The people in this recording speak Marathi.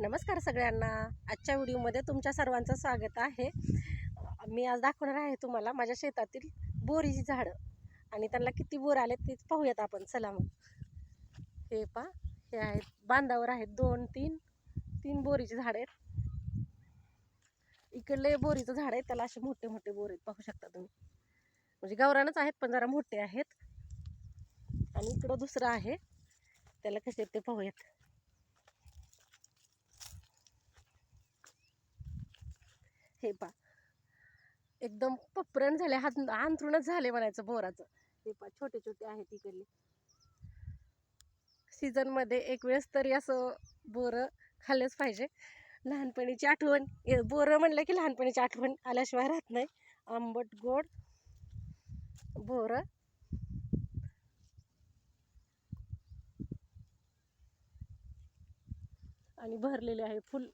नमस्कार सगळ्यांना. आजच्या व्हिडिओमध्ये तुमच्या सर्वांचं स्वागत आहे. मी आज दाखवणार आहे तुम्हाला माझ्या शेतातील बोरीची झाडं. आणि त्यांना किती बोर आले ते पाहूयात आपण. चला मग. हे पा हे आहेत बांधावर आहेत दोन तीन तीन बोरीची झाडं आहेत. इकडले बोरीचं झाड आहे त्याला असे मोठे मोठे बोर आहेत. पाहू शकता तुम्ही. म्हणजे गवरानच आहेत पण जरा मोठे आहेत. आणि इकडं दुसरं आहे. त्याला कसे आहेत ते पाहूयात. हे पा एकदम पपरण झाले हात अंथरूणच झाले म्हणायचं बोराचं. हे पा छोटे छोटे आहे तिकडले सीझनमध्ये एक वेळेस तरी असं बोरं खाल्लंच पाहिजे. लहानपणीची आठवण बोरं म्हणलं की लहानपणीची आठवण आल्याशिवाय राहत नाही. आंबट गोड बोरं. आणि भरलेले आहे फुल.